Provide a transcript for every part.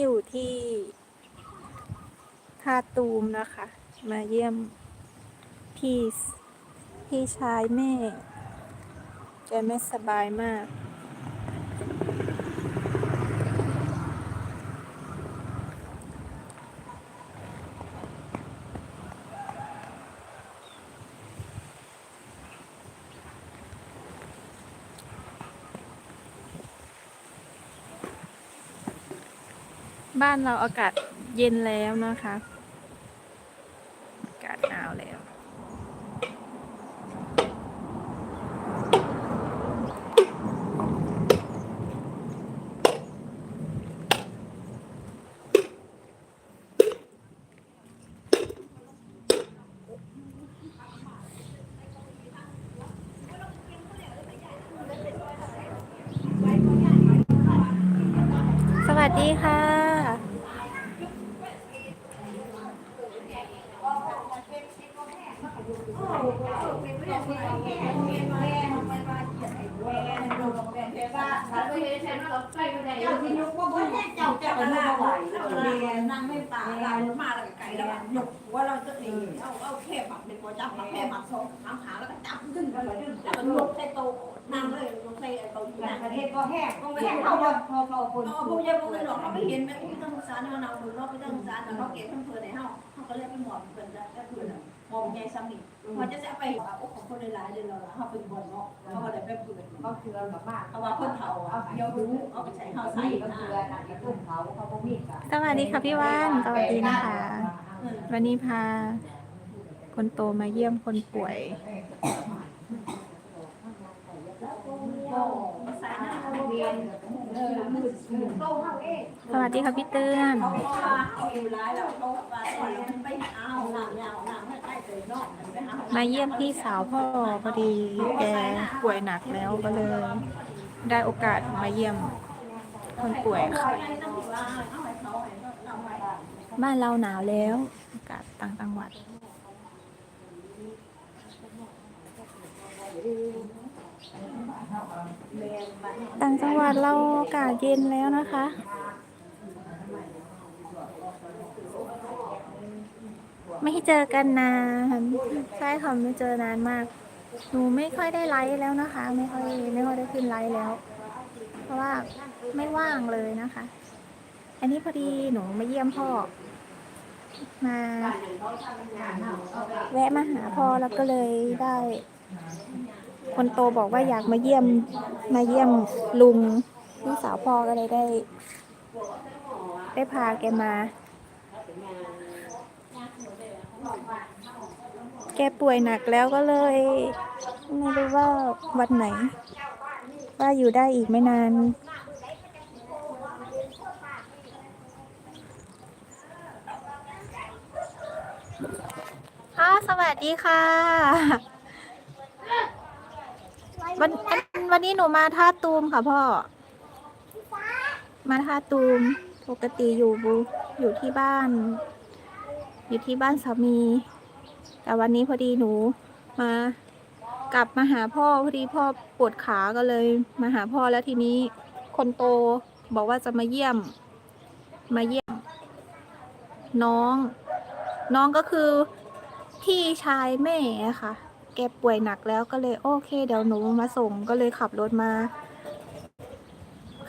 อยู่ที่ท่าตูมนะคะ มาเยี่ยมพี่พี่ชายแม่ แกไม่สบายมาก บ้านเราอากาศเย็นแล้วนะคะ อากาศหนาวแล้ว สวัสดีค่ะ เจ้าเจ้าหน้าไหวนั่งไม่ตาเรามาแล้วไก่แล้วหยกว่าเราจะ เอาเอาแค่ปักเป็นตัวจับปักแค่ปักสองขามขาแล้วก็จับขึ้นแล้วก็หยกใส่โตนั่งเลยลงใส่โตนั่งประเทศก็แห้งก็ไม่แห้งเขาเขาพอพอคนอ๋อพวกยาพวกนี้หรอกเขาไม่เห็นไหมพี่ต้องสารเราดูเราพี่ต้องสารเราเก็บทั้งเพื่อนในห้องเขาก็เรียกเป็นหมอนเพื่อนจะเพื่อนมองยายซ้ำอีกมันจะจะไปโอ้ของคนหลายๆเลยเราเขาเป็นบอลเนาะเขาก็เลยไปเพื่อนเขาคือเราแบบว่าเขาว่าเพื่อนเขาเอาเดียวรู้เอาไปใช้เขาใส่ก็คือหนักกระตุ้นเขาเขาก็มีกันสวัสดีค่ะพี่ว่านสวัสดีนะคะวันนี้พา คนโตมาเยี่ยมคนป่วยสวัสดีค่ะพี่เตือนเขาก็ว่าเขาอยู่ร้ายแล้วเขาว่าก่อนมันไปเอาหนังยาวหนังไม่ใกล้เลยนอกไปหามาเยี่ยมพี่สาวพ่อพอดีแกป่วยหนักแล้วก็เลย ได้โอกาสมาเยี่ยมคนป่วยค่ะ บ้านเราหนาวแล้ว อากาศต่างจังหวัด ต่างจังหวัดเราอากาศเย็นแล้วนะคะ ไม่เจอกันนานใช่ค่ะไม่เจอนานมาก หนูไม่ค่อยได้ไลฟ์แล้วนะคะ ไม่ค่อยไม่ค่อยได้ขึ้นไลฟ์แล้ว เพราะว่าไม่ว่างเลยนะคะ อันนี้พอดีหนูมาเยี่ยมพ่อ มา แวะมาหาพ่อแล้วก็เลยได้ คนโตบอกว่าอยากมาเยี่ยมมาเยี่ยมลุงพี่สาวพ่อก็เลยได้ ได้พาแกมา แกป่วยหนักแล้วก็เลย ไม่รู้ว่าวันไหน ว่าอยู่ได้อีกไม่นานค่ะสวัสดีค่ะ วันอันวันนี้หนูมาท่าตูมค่ะพ่อ มาท่าตูม ปกติอยู่บูอยู่ที่บ้าน อยู่ที่บ้านสามี แต่วันนี้พอดีหนูมากลับมาหาพ่อพอดีพ่อปวดขาก็เลย มาหาพ่อแล้วทีนี้ คนโตบอกว่าจะมาเยี่ยม มาเยี่ยม น้อง น้องก็คือพี่ชายแม่ค่ะ แกป่วยหนักแล้วก็เลยโอเค เดี๋ยวหนูมาส่งก็เลยขับรถมา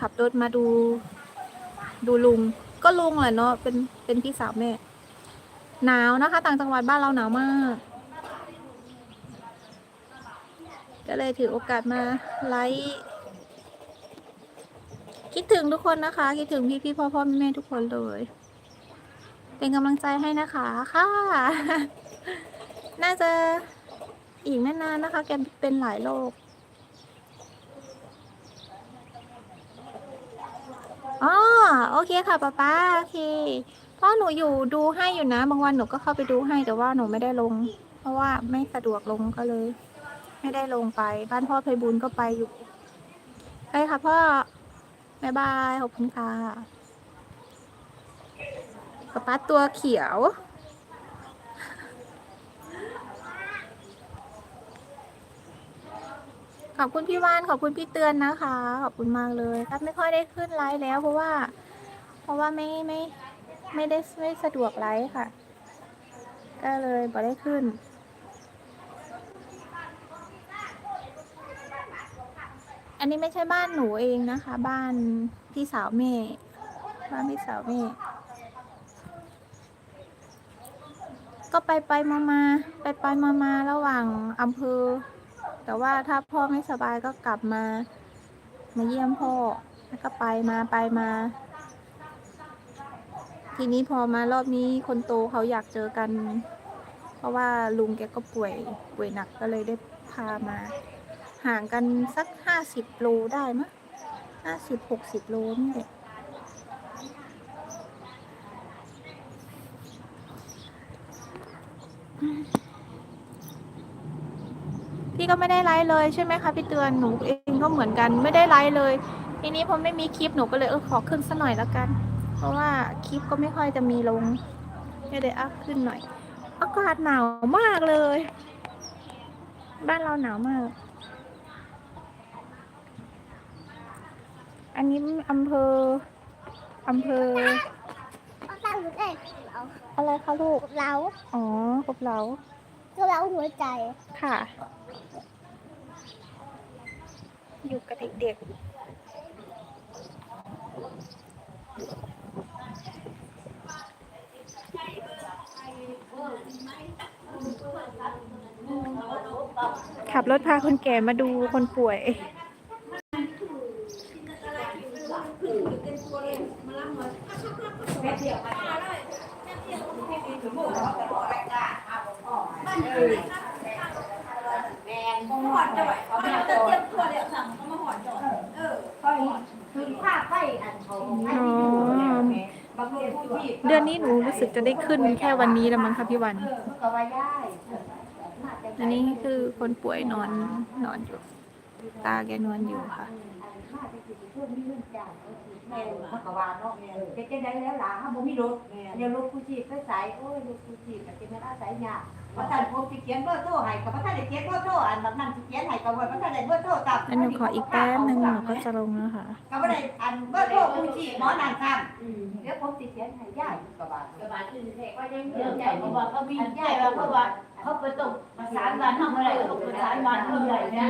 ขับรถมาดู ดูลุง ก็ลุงแหละเนาะเป็นเป็นพี่สาวแม่ หนาวนะคะ ต่างจังหวัดบ้านเราหนาวมาก ก็เลยถือโอกาสมาไลฟ์คิดถึงทุกคนนะคะ คิดถึงพี่พี่พ่อพ่อแม่แม่ทุกคนเลย เป็นกำลังใจให้นะคะค่ะ น่าจะ อีกไม่นานนะคะ แกเป็นหลายโรคอ๋อโอเคค่ะป๊าป๊าโอเคพ่อหนูอยู่ดูให้อยู่นะ บางวันหนูก็เข้าไปดูให้แต่ว่าหนูไม่ได้ลง เพราะว่าไม่สะดวกลงก็เลย ไม่ได้ลงไป บ้านพ่อไพบุญก็ไปอยู่ไปค่ะพ่อบ๊ายบายขอบคุณค่ะป๊าป๊าตัวเขียว ขอบคุณพี่วานขอบคุณพี่เตือนนะคะ ขอบคุณมากเลยครับไม่ค่อยได้ขึ้นไลฟ์แล้ว เพราะว่า เพราะว่าไม่ไม่ไม่ได้ไม่สะดวกไลฟ์ค่ะ ก็เลยบ่ได้ขึ้น อันนี้ไม่ใช่บ้านหนูเองนะคะ บ้านพี่สาวเมย์บ้านพี่สาวเมย์ก็ไปไปมามาไปไปมามาระหว่างอำเภอ แต่ว่าถ้าพ่อไม่สบายก็กลับมา มาเยี่ยมพ่อ แล้วก็ไปมาไปมา ทีนี้พอมารอบนี้คนโตเขาอยากเจอกัน เพราะว่าลุงแกก็ป่วยป่วยหนักก็เลยได้พามา ห่างกันสักห้าสิบโลได้มั้ยห้าสิบหกสิบโลนี่แหละ พี่ก็ไม่ได้ไลฟ์เลยใช่ไหมคะพี่เตือนหนูเองก็เหมือนกันไม่ได้ไลฟ์เลย ทีนี้พอไม่มีคลิปหนูก็เลยเออขอขึ้นสักหน่อยแล้วกัน เพราะว่าคลิปก็ไม่ค่อยจะมีลงก็เลยอัพขึ้นหน่อย อากาศหนาวมากเลย บ้านเราหนาวมาก อันนี้อำเภออำเภอเอาตั้งหัวใจเราอะไรคะลูกเราอ๋อกบเหลา เราหัวใจ ค่ะ อยู่กับเด็กๆ ขับรถพาคนแก่มาดูคนป่วย แมนหอดจ่อยเขาจะเตรียมตัวเดี๋ยวสั่งเขามาหอดจ่อยเออก็คือผ้าไฟอันเขาอันนี้อยู่เนี่ยบางคนผู้ที่เดือนนี้หนูรู้สึกจะได้ขึ้นแค่วันนี้แล้วมั้งคะพี่วันก็ว่าย่ายอันนี้คือคนป่วยนอนนอนอยู่ ตาแกนอนอยู่ค่ะผ้าจะสิเพื่อนมีเรื่องจ้างแม่เขาก็ว่าเนาะจะจะได้แล้วล่ะถ้าบ่มีรถเดี๋ยวรถผู้ชีพไปสายโอ้ยรถผู้ชีพก็จะมาอาศัยยาก ว่าท่านผมสิเขียนเบอร์โทรให้ก็บ่ทันได้เขียนเบอร์โทรอันแบบนั้นสิเขียนให้ก็บ่บ่ทันได้เบอร์โทรกลับแล้วหนูขออีกแป๊บนึงหนูก็จะลงแล้วค่ะก็บ่ได้อันเบอร์โทรผู้ชีพหมอนางคำเดี๋ยวผมสิเขียนให้ย่ายก็ว่ากบาอื่นแท้ก็ยังเรื่องใหญ่เพราะว่าเขามีใหญ่เพราะว่าเขาไปตกประสานงานทำอะไรก็ตกประสานงานเท่าไหร่เนี่ย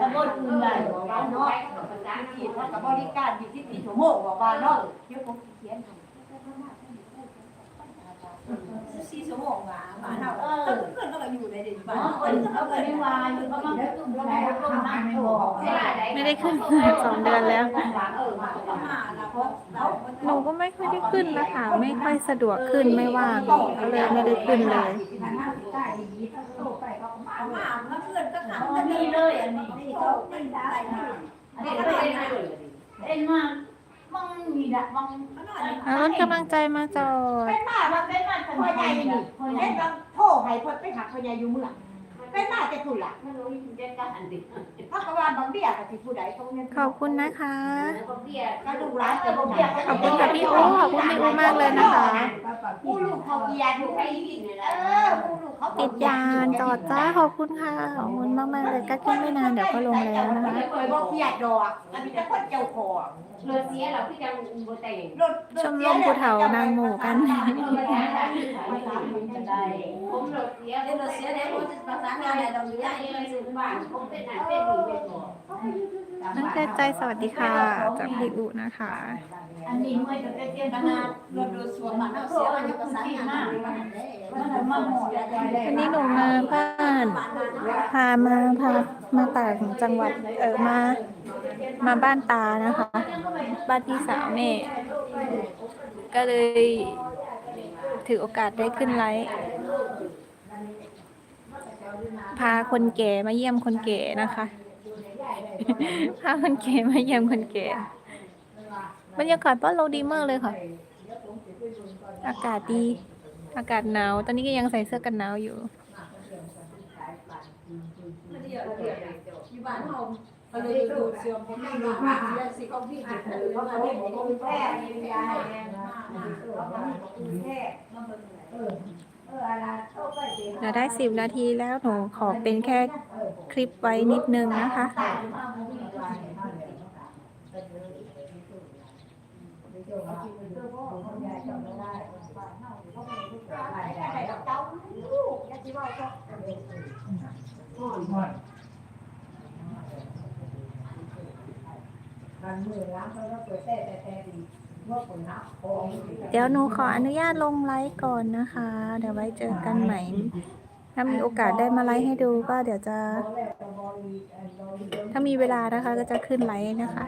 ตำบลอื่นใหญ่ว่าเนาะภาษาอังกฤษว่ากับบริการ24ชั่วโมงบอกว่าเนาะเดี๋ยวผมสิเขียนให้ สี่ชั่วโมงอะหมาเห่าต้องเพื่อนก็มาอยู่ในเด็กบ้านคนเขาไปไม่วายเขามาตุ้มแล้วก็นั่งไม่บอกไม่ได้ขึ้นสองเดือนแล้วเออมาเขามาแล้วเพราะเราหนูก็ไม่ค่อยได้ขึ้นนะคะไม่ค่อยสะดวกขึ้นไม่ว่างก็เลยไม่ได้ขึ้นเลยเขามาแล้วเพื่อนก็ถามอันนี้เลยอันนี้นี่เขาไม่ได้นะอันนี้เลยเอ็นมา มังมีดะมังเขาหน่อยเอารถกำลังใจมาจอด เป็นมามาเป็นมาพ่อใหญ่นี่เล่นกับโทรให้เพิ่นไปหาพ่อใหญ่อยู่เมืองเป็นมาแต่ผู้ล่ะไม่รู้จะกันอันดิเพราะว่าบางเบี้ยก็สิผู้ใดเขาเงินขอบคุณนะคะก็เบี้ยก็ดูร้านแต่บ่เบี้ยขอบคุณค่ะพี่โอ้ขอบคุณพี่โอ้มากเลยนะคะ ผู้ลูกเขาเบียร์อยู่ใครกินเนี่ยเออผู้ลูกเขาติดยานจอดจ้าขอบคุณค่ะขอบคุณมากๆเลยก็ขึ้นไม่นานเดี๋ยวก็ลงแล้วนะคะ เคยบ่เบียดดอกอันนี้จะคนเจ้าของ เรือเสียเราพี่ยังบ่แต่งรถชมรมภูเถานางหมู่กันผมเรือเสียเดี๋ยวเราเสียเดี๋ยวเราจะประสานงานอะไรเราอยู่ได้ได้ยังเลไงยสิสุบ้านผมเป็นไหนเป็นหรือเป็นบ่น้องใจใจสวัสดีค่ะจากพี่อุนะคะ อันนี้เมื่อจะเป็นเกี่ยวขกับนาดรถรถสวนมันเราเสียมันจะประสานงานอะไรมันมาหมดแล้ววันนี้หนูมาบ้าน พามาพา มาต่างจังหวัดเออมามาบ้านตานะคะ บ้านพี่สาวแม่ ก็เลยถือโอกาสได้ขึ้นไลฟ์พาคนแก่มาเยี่ยมคนแก่นะคะ พาคนแก่มาเยี่ยมคนแก่บรรยากาศบ้านเราดีมากเลยค่ะ อากาศดี อากาศหนาว ตอนนี้ก็ยังใส่เสื้อกันหนาวอยู่ อยู่บ้านเฮาก็เลยดูดเสื่อมผมไม่รู้วสิเขาพี่หัดหรือเขาว่าบอเด็กว่าผมคุณแพ้แพ้มียาแดงเขาบอกว่าคุณแพ้เออเราได้สิบนาทีแล้วหนูขอเป็นแค่คลิปไว้นิดนึงนะคะ มันมือล้างเขาแล้วเปิดแต่แต่แต่ดีว่าผลนับโอ้ยเดี๋ยวหนูขออนุญาตลงไลฟ์ก่อนนะคะ เดี๋ยวไว้เจอกันใหม่ ถ้ามีโอกาสได้มาไลฟ์ให้ดูก็เดี๋ยวจะ ถ้ามีเวลานะคะก็จะขึ้นไลฟ์นะคะ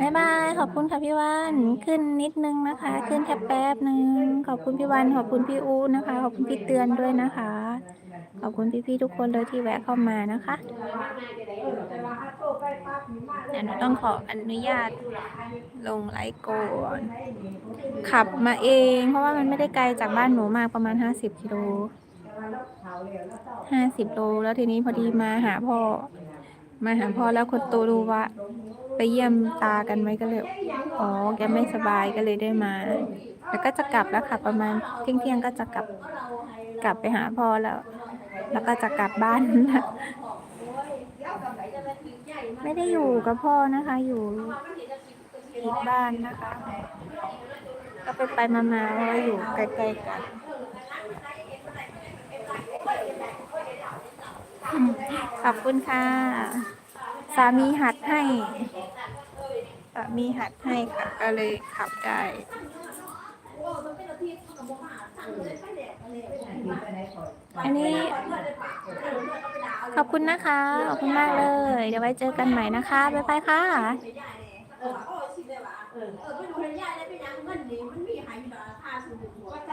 บ๊ายบาย ขอบคุณค่ะพี่วันขึ้นนิดนึงนะคะ ขึ้นแค่แป๊บนึงขอบคุณพี่วันขอบคุณพี่อูนะคะ ขอบคุณพี่เตือนด้วยนะคะ ขอบคุณพี่ๆทุกคนเลยที่แวะเข้ามานะคะเดี๋ยวหนูต้องขออนุญาตลงไลฟ์ก่อนขับมาเอง เพราะว่ามันไม่ได้ไกลจากบ้านหนูมากประมาณ 50กิโล 50โลแล้วทีนี้พอดีมาหาพ่อ มาหาพ่อแล้วคนโตรู้ว่า ไปเยี่ยมตากันไหมก็เลย อ๋อ แกไม่สบายก็เลยได้มา แล้วก็จะกลับแล้วค่ะ ประมาณเที่ยงเที่ยงก็จะกลับ กลับไปหาพ่อแล้ว แล้วก็จะกลับบ้าน ไม่ได้อยู่กับพ่อนะคะ อยู่อีกบ้านนะคะ ก็ไปไปมาๆเราว่าอยู่ใกล้ๆกัน ขอบคุณค่ะ สามีหัดให้สามีหัดให้ค่ะ ก็เลยขับได้อันนี้ ขอบคุณนะคะ ขอบคุณมากเลย เดี๋ยวไว้เจอกันใหม่นะคะ บ๊ายบายค่ะเออได้ว่าเออเออไปดูให้ยายได้เป็นยังเงินนี่มันมีหายอยู่ดอกค่าซื้อหนึ่งหัวก็